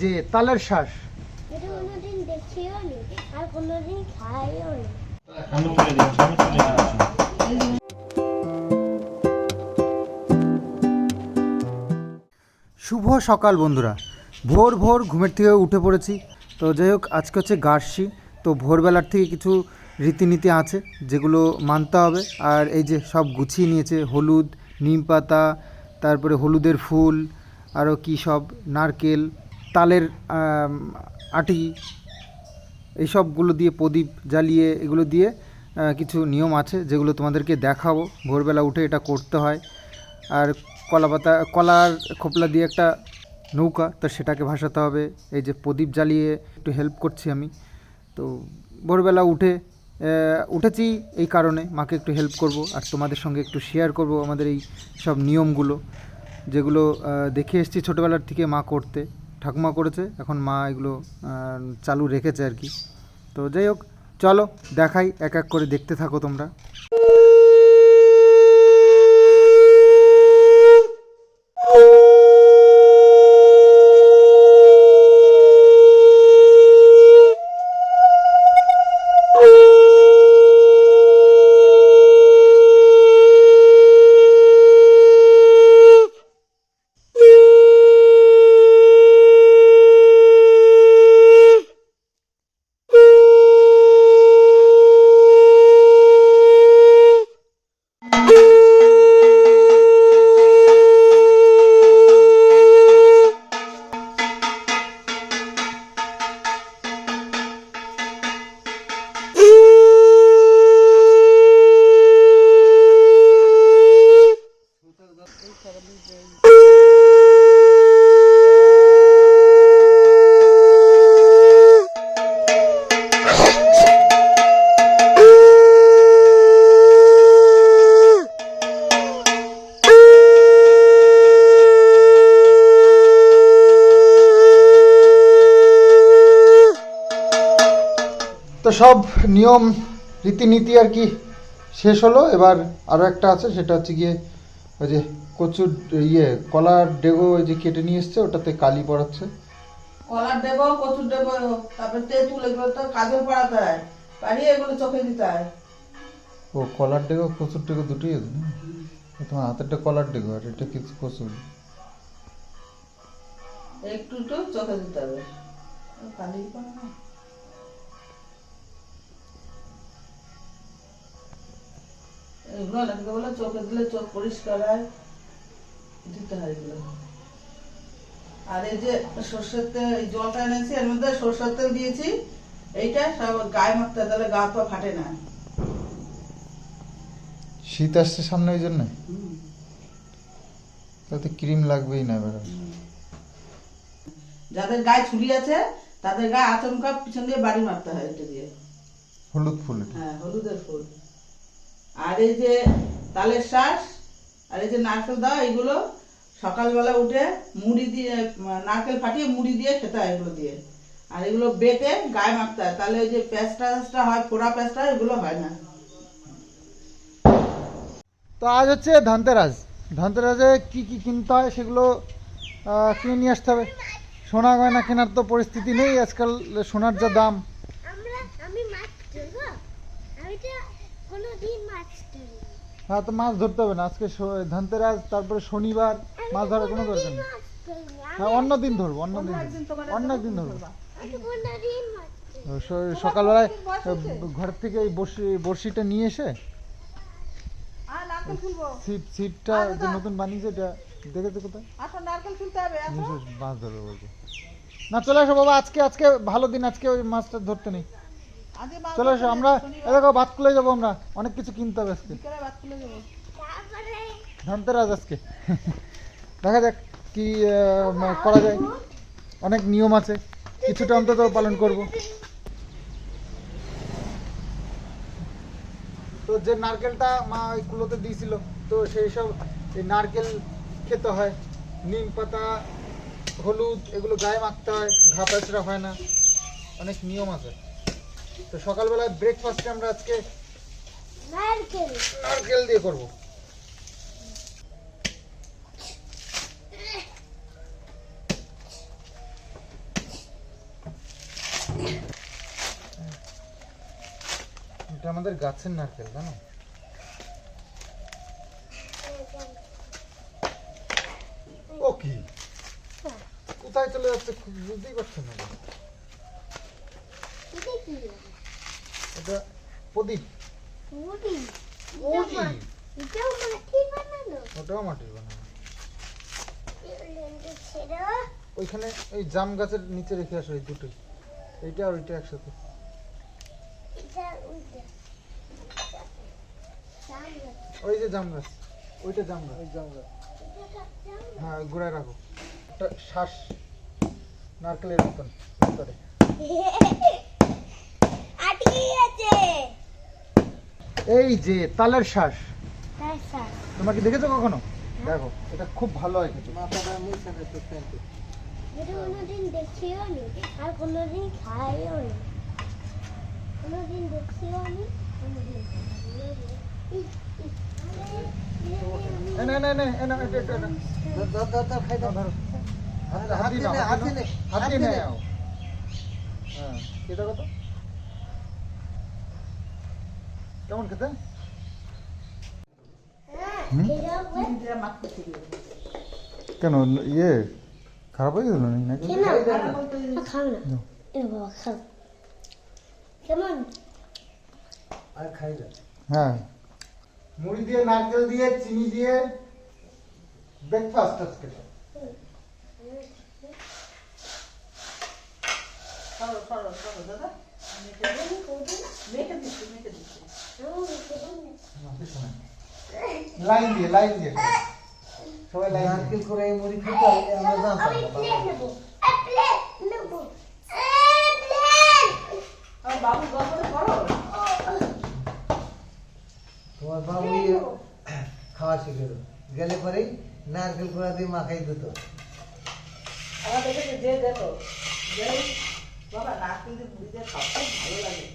যে তালের শ্বাস। এটা কোনোদিন দেখিও নি আর কোনোদিন খাইও নি। আমি তুলে দিই আমি তুলে দিচ্ছি শুভ সকাল বন্ধুরা। ভোর ভোর ঘুমের থেকে উঠে পড়েছি। তো যাই হোক আজকে হচ্ছে গার্সি। তো ভোরবেলার থেকে কিছু রীতিনীতি আছে যেগুলো মানতে হবে। আর এই যে সব গুছিয়ে নিয়েছে হলুদ নিম পাতা তারপরে হলুদের ফুল আরও কী সব নারকেল তালের আটি, এইসবগুলো দিয়ে প্রদীপ জ্বালিয়ে এগুলো দিয়ে কিছু নিয়ম আছে যেগুলো তোমাদেরকে দেখাবো। ভোরবেলা উঠে এটা করতে হয়। আর কলা পাতা কলার খোপলা দিয়ে একটা নৌকা, তো সেটাকে ভাসাতে হবে। এই যে প্রদীপ জ্বালিয়ে একটু হেল্প করছি আমি। তো ভোরবেলা উঠে উঠেছি এই কারণে মাকে একটু হেল্প করব আর তোমাদের সঙ্গে একটু শেয়ার করব আমাদের এই সব নিয়মগুলো, যেগুলো দেখে এসেছি ছোটোবেলার থেকে মা করতে। ঠাকুমা করেছে, এখন মা এগুলো চালু রেখেছে আর কি। তো যাই হোক, চলো দেখাই, এক এক করে দেখতে থাকো তোমরা। তো সব নিয়ম রীতিনীতি আর কি শেষ হলো। এবার আরও একটা আছে সেটা হচ্ছে গিয়ে ওই যে কচুর ইয়ে কলার ডেগো ওই যে কেটে নিয়ে এসছে ওটাতে কালি পড়াচ্ছে কলার দেবো কচুর দেবো তারপরে তেঁতুল এগুলো তো কাজল পড়াতে হয়। পাড়িয়ে এগুলো চোখে দিতে হয়। ও কলার ডেগো কচুর ডেগো দুটোই আছে না? তোমার হাতেরটা কলার ডেগো আর এটা কিছু কচুর? একটু একটু চোখে দিতে হবে। কালি পড়া এগুলো অনেকে বলে চোখে দিলে চোখ পরিষ্কার হয়। দিতে হয় এগুলো। আর এই যে সর্ষের তেল এই জলটা এনেছি এর মধ্যে সর্ষের তেল দিয়েছি। এইটা সব গায়ে মাখতে তাহলে গা পা ফাটে না। শীত আসছে সামনে ওই জন্য? তাতে ক্রিম লাগবেই না এবার। যাদের গায়ে ছুরি আছে তাদের গায়ে আচমকা পিছন দিয়ে বাড়ি মারতে হয় এটা দিয়ে। হলুদ ফুল হ্যাঁ হলুদের ফুল। আর এই যে তালের শ্বাস আর এই যে নারকেল দাও এগুলো সকালবেলা উঠে মুড়ি দিয়ে, নারকেল ফাটিয়ে মুড়ি দিয়ে খেতে হয় এগুলো দিয়ে। আর এগুলো বেটে গায়ে মাখতে হয়। তাহলে ওই যে প্যাঁচটা ট্যাঁচটা হয় ফোড়া প্যাঁচটা এগুলো হয় না। তো আজ হচ্ছে ধনতেরাস। ধনতেরাসে কি কি কিনতে হয় সেগুলো কিনে নিয়ে আসতে হবে। সোনা গয়না কেনার তো পরিস্থিতি নেই। আজকাল সোনার যা দাম আমরা আমি মাছ ধরবো আমি তো কোনোদিন মাছ ধরি হ্যাঁ তো মাছ ধরতে হবে না। আজকে ধনতেরাস তারপরে শনিবার মাছ ধরার কোনো দরকার নেই। হ্যাঁ অন্য দিন ধরবো অন্য দিন ধরবো। অন্য একদিন ধরবো সকালবেলায় ঘর থেকে এই বড়শি বড়শিটা নিয়ে এসে সিট সিটটা যে নতুন বানিয়েছে এটা দেখেছ কোথায়? নিয়ে এসে মাছ ধরবে বলছে। না চলে আসো বাবা আজকে আজকে ভালো দিন আজকে ওই মাছটা ধরতে নেই। চলে আসো আমরা এ দেখো ভাত খুলে যাব আমরা। অনেক কিছু কিনতে হবে আজকে। বিকেলে ভাত খুলে যাব। তারপরে ধনতেরাস আজকে। দেখা যাক কি করা যায়। অনেক নিয়ম আছে। কিছুটা অন্তত পালন করব। তো যে নারকেলটা মা ওই কুলোতে দিয়েছিল তো সেই সব এই নারকেল খেতে হয়। নিম পাতা হলুদ এগুলো গায়ে মাখতে হয়। ঘা হয় না। অনেক নিয়ম আছে। তো সকালবেলা ব্রেকফাস্টে আমরা আজকে নারকেল। নারকেল দিয়ে করব। এটা আমাদের গাছের নারকেল জানো? ও কি? কোথায় চলে যাচ্ছে বুঝতেই পারছেন না। এটা প্রদীপ ওটাও মাটির বানানো। ওইখানে ওই জাম গাছের নিচে রেখে আসো এই দুটোই। এইটা আর ওইটা একসাথে। ওই যে জাম গাছ। ওইটা জাম গাছ। ওই জাম গাছ। হ্যাঁ গোড়ায় রাখো। শ্বাস নারকেলের মতন। ভিতরে। এই যে তালের শ্বাস তাই স্যার তোমরা কি দেখেছ কখনো? দেখো এটা খুব ভালো হয় খেতে। এটা কোনোদিন দেখিও নি আর কোনোদিন খাইও নি। কোনোদিন দেখিও নি কোনোদিন খাইও নি। ইস, ইস, আরে, এ না না না না এটা এটা এটা। দাও, ধরো। হাত হাত দিয়ে নাও, হাত দিয়ে নাও। হাত দিয়ে হ্যাঁ এটা কত? কেমন খেতে? কেন ইয়ে খারাপ হয়ে গেল নাকি? খাও না। বাবা খাও। কেমন? হ্যাঁ। মুড়ি দিয়ে নারকেল দিয়ে চিনি দিয়ে ব্রেকফাস্ট আজকে। সরো সরো সরো দাদা। মেখে লাইন দিয়ে লাইন দিয়ে। সবাই লাইন নারকেল করে মুড়ি খেতে আমরা আমি প্লেট নেব এ প্লেট নেব প্লেট আমার বাবু গল্প করো তোমার বাবু খাওয়া শিখে গেলে পরেই নারকেল কোড়া দিয়ে মাখাই দিত। আমার দেখেছে যে দেখো যে বাবা নারকেল দিয়ে মুড়ি দিয়ে খাও খুব ভালো লাগে।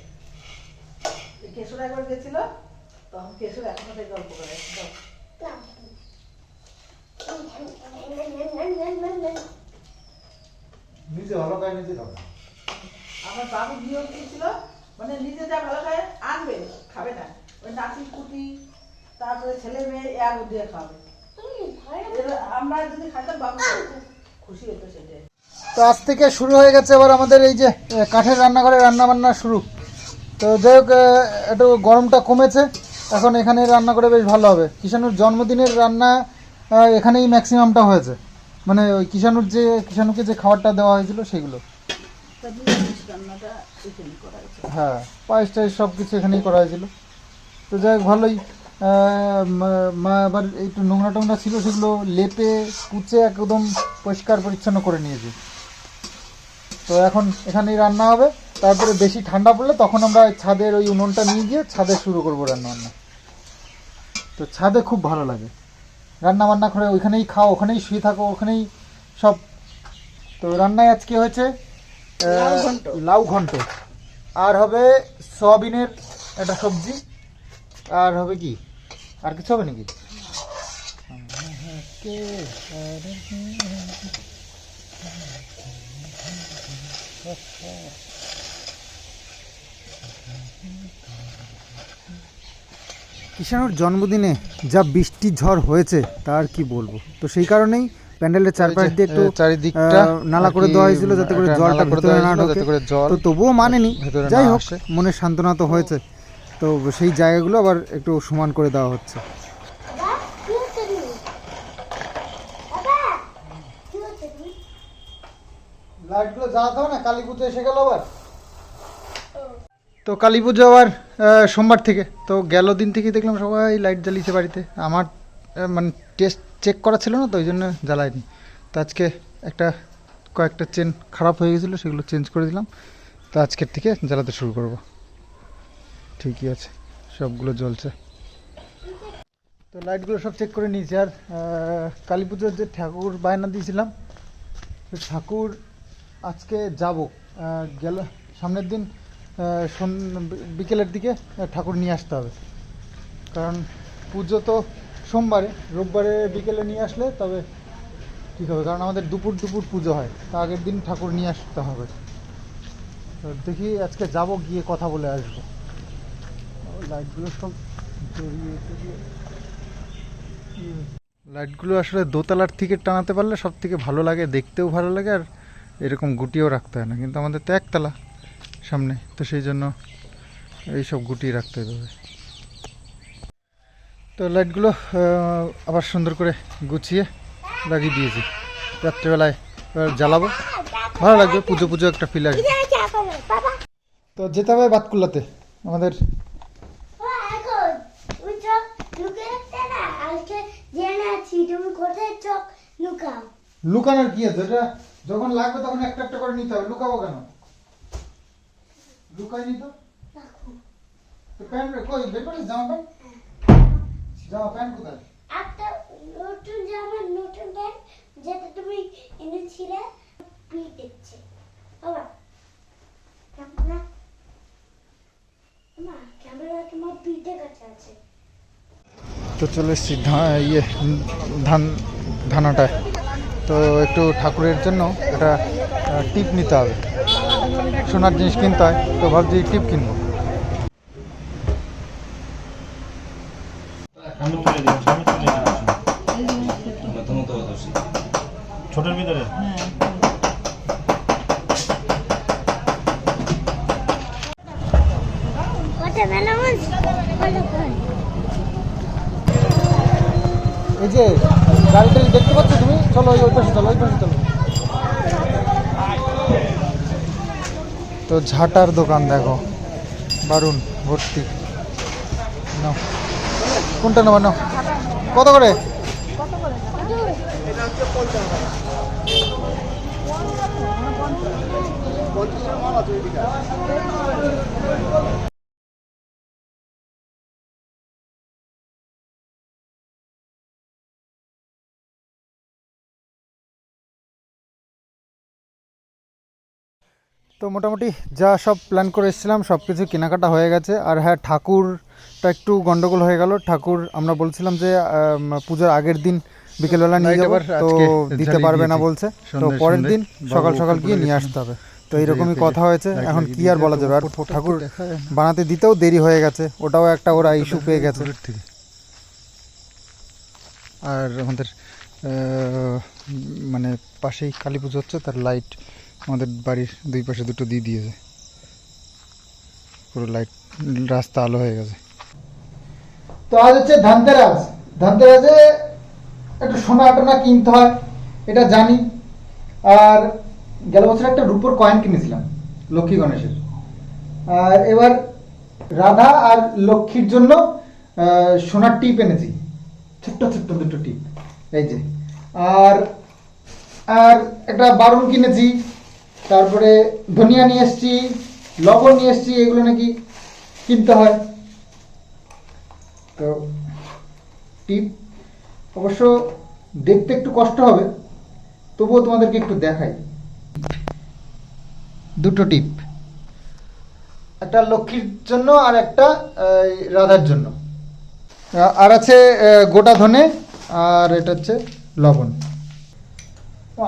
কেশর একবার গেছিল? তখন এখনও থেকে গল্প করে? নিজে ভালো খায় নিজে খাবে আমার বাবু নিয়ম মানে নিজে যা ভালো খায় আনবে খাবে না। ওই নাতি কুটি তারপরে ছেলে মেয়ে এক দিয়ে খাবে। আমরা যদি খাইতাম বাবু খুশি হতো সেটাই। তো আজ থেকে শুরু হয়ে গেছে এবার আমাদের এই যে কাঠের রান্নাঘরে রান্না বান্না শুরু। তো যাই হোক একটু গরমটা কমেছে। এখন এখানে রান্না করে বেশ ভালো হবে। কিষাণুর জন্মদিনের রান্না এখানেই ম্যাক্সিমামটা হয়েছে। মানে ওই কিষাণুর যে, কিষাণুকে যে খাবারটা দেওয়া হয়েছিল সেগুলো। হ্যাঁ পায়েস টায়েস সব কিছু এখানেই করা হয়েছিল। তো যাই হোক, ভালোই মা আবার একটু নোংরা টোংরা ছিল, সেগুলো লেপে, কুচে একদম পরিষ্কার পরিচ্ছন্ন করে নিয়েছি। তো এখন এখানেই রান্না হবে। তারপরে বেশি ঠান্ডা পড়লে তখন আমরা ছাদের ওই উনুনটা নিয়ে গিয়ে ছাদে শুরু করব রান্না বান্না। তো ছাদে খুব ভালো লাগে। রান্না বান্না করে ওইখানেই খাও ওখানেই শুয়ে থাকো ওখানেই সব। তো রান্নায় আজকে হয়েছে লাউ ঘন্ট। লাউ ঘন্ট। আর হবে সয়াবিনের একটা সবজি। আর হবে কি? আর কিছু হবে নাকি? কিষাণুর জন্মদিনে যা বৃষ্টি ঝড় হয়েছে তার কি বলব? তো সেই কারণেই প্যান্ডেলের চারপাশ দিয়ে একটু চারিদিকটা নালা করে দেওয়া হয়েছিল যাতে করে জলটা করে ভিতরে দেওয়া না ঢোকে। যাতে করে জল তো তবুও মানেনি। যাই হোক। মনের সান্ত্বনা তো হয়েছে। তো সেই জায়গাগুলো আবার একটু সমান করে দেওয়া হচ্ছে। লাইটগুলো জ্বালাতে হবে না? কালী পুজো এসে গেল আবার? তো কালী পুজো আবার সোমবার থেকে। তো গেল দিন থেকেই দেখলাম সবাই লাইট জ্বালিয়েছে বাড়িতে। আমার মানে টেস্ট চেক করা ছিল না, তো ওই জন্য জ্বালায়নি। তো আজকে একটা, কয়েকটা চেন খারাপ হয়ে গেছিল, সেগুলো চেঞ্জ করে দিলাম। তো আজকের থেকে জ্বালাতে শুরু করব। ঠিকই আছে, সবগুলো জ্বলছে। তো লাইটগুলো সব চেক করে নিয়েছি। আর কালী পুজোর যে ঠাকুর বায়না দিয়েছিলাম ঠাকুর আজকে যাব। গেল, সামনের দিন বিকেলের দিকে ঠাকুর নিয়ে আসতে হবে। কারণ পুজো তো সোমবারে রোববারে বিকেলে নিয়ে আসলে তবে ঠিক হবে কারণ আমাদের দুপুর দুপুর পুজো হয় তা আগের দিন ঠাকুর নিয়ে আসতে হবে। দেখি আজকে যাব গিয়ে কথা বলে আসব। লাইটগুলো সব লাইটগুলো আসলে দোতলার থেকে টানাতে পারলে সব থেকে ভালো লাগে দেখতেও ভালো লাগে আর এরকম গুটিয়েও রাখতে হয় না। কিন্তু আমাদের তো একতলা। সামনে। তো সেই জন্য এইসব গুটিয়ে রাখতে হবে। তো লাইটগুলো আবার সুন্দর করে গুছিয়ে লাগিয়ে দিয়েছি। রাত্রেবেলায় জ্বালাবো। ভালো লাগবে, পুজো পুজো একটা ফিল আসবে। তো যেতে হবে বাতকুল্লাতে আমাদের লুকানোর কি আছে? এটা যখন লাগবে তখন একটা একটা করে নিতে হবে। লুকাবো কেন? লুকাই নিত রাখো প্যান্ট কই? বের জামা প্যান্ট? জামা প্যান্ট কোথায়? একটা নতুন জামা নতুন প্যান্ট যেটা তুমি এনেছিলে পিট দিচ্ছে বাবা ক্যামেরা মা ক্যামেরা তোমার পিঠে কাছে আছে। তো চলে এসেছি ইয়ে ধান ধানাটায়। তো একটু ঠাকুরের জন্য একটা টিপ নিতে হবে। সোনার জিনিস কিনতে হয় তো ভাবছি টিপ কিনবো? ছোটের ভিতরে? এই যে গাড়িটা দেখতে পাচ্ছ তুমি? চলো ওই ওই পাশে চলো ওই পাশে চলো। তো ঝাটার দোকান দেখো। বারুন ভর্তি। কোনটা নেব কত করে? তো মোটামুটি যা সব প্ল্যান করে এসেছিলাম সব কিছু কেনাকাটা হয়ে গেছে। আর হ্যাঁ ঠাকুরটা একটু গন্ডগোল হয়ে গেল। ঠাকুর আমরা বলছিলাম যে পুজোর আগের দিন বিকেলবেলা নিয়ে যাব। তো দিতে পারবে না বলছে। তো পরের দিন সকাল সকাল গিয়ে নিয়ে আসতে হবে। তো এইরকমই কথা হয়েছে। এখন কি আর বলা যাবে? আর ঠাকুর বানাতে দিতেও দেরি হয়ে গেছে। ওটাও একটা ওরা ইস্যু পেয়ে গেছে। আর আমাদের মানে পাশেই কালী পুজো হচ্ছে তার লাইট আমাদের বাড়ির দুই পাশে দুটো দিয়ে দিয়েছে। পুরো লাইট রাস্তা আলো হয়ে গেছে। তো আজ হচ্ছে ধানতেরাস। ধানতেরাসে একটু সোনা টোনা কিনতে হয়, এটা জানি। আর গেল বছর একটা রূপোর কয়েন কিনেছিলাম, লক্ষ্মী গণেশের। আর এবার রাধা আর লক্ষ্মীর জন্য সোনার টিপ এনেছি। ছোট্ট ছোট্ট দুটো টিপ, এই যে। আর আর একটা বারুন কিনেছি তারপরে ধনিয়া নিয়ে এসছি, লবণ নিয়ে এসছি, এগুলো নাকি কিনতে হয়। তো, টিপ, অবশ্য দেখতে একটু কষ্ট হবে, তবুও তোমাদেরকে একটু দেখাই। দুটো টিপ। একটা লক্ষ্মীর জন্য আর একটা রাধার জন্য। আর আছে গোটা ধনে, আর এটা হচ্ছে লবণ। ও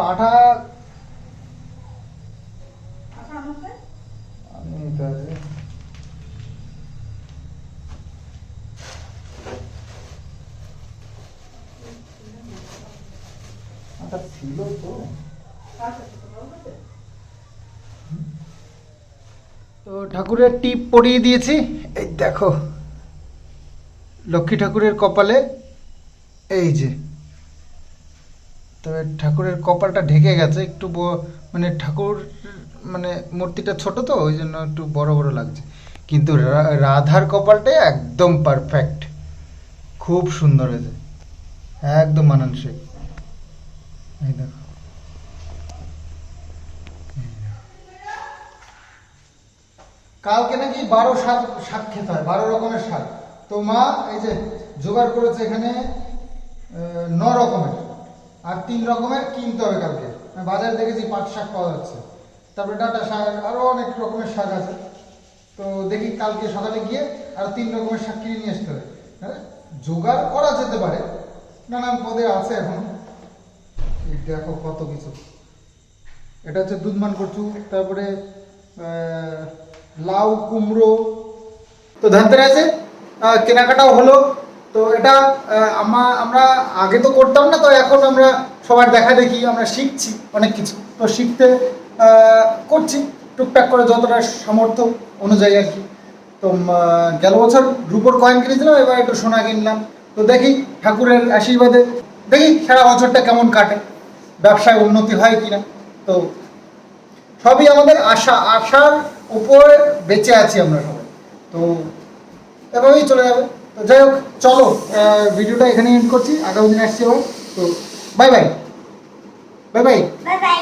তো ঠাকুরের টিপ পরিয়ে দিয়েছি। এই দেখো, লক্ষ্মী ঠাকুরের কপালে এই যে। তবে ঠাকুরের কপালটা ঢেকে গেছে, একটু মানে ঠাকুর মানে মূর্তিটা ছোট তো, ওই জন্য একটু বড় বড় লাগছে। কিন্তু রাধার কপালটা একদম পারফেক্ট খুব সুন্দর হয়েছে। একদম মানানসই। কালকে নাকি বারো শাক শাক খেতে হয়, বারো রকমের শাক। তো মা, এই যে জোগাড় করেছে এখানে ন রকমের, আর তিন রকমের কিনতে হবে কালকে। বাজারে দেখেছি পাট শাক পাওয়া যাচ্ছে। তারপরে ডাটা শাক আরও অনেক রকমের শাক আছে। তো দেখি কালকে সকালে গিয়ে আর তিন রকমের শাক কিনে নিয়ে আসতে হবে। হ্যাঁ? জোগাড় করা যেতে পারে। নানান পদে আছে এখন। দেখো কত কিছু। এটা হচ্ছে দুধমান কচু, তারপরে লাউ, কুমড়ো। তো ধানতেরাসে কেনাকাটাও হলো। তো এটা আমা, আমরা আগে তো করতাম না, তো এখন আমরা সবার দেখা দেখি, আমরা শিখছি অনেক কিছু। তো শিখতে করছি, টুকটাক করে যতটা সামর্থ্য অনুযায়ী আর কি। তো গেল বছর রুপোর কয়েন কিনেছিলাম, এবার একটু সোনা কিনলাম। তো দেখি ঠাকুরের আশীর্বাদে, দেখি সারা বছরটা কেমন কাটে। ব্যবসায় উন্নতি হয় কিনা? তো সবই আমাদের আশা, আশার উপর বেঁচে আছি আমরা সবাই। তো এভাবেই চলে যাবে। তো যাই হোক, চলো ভিডিওটা এখানে এন্ড করছি। আগামী দিন আসছি আবার তো bye bye bye bye bye bye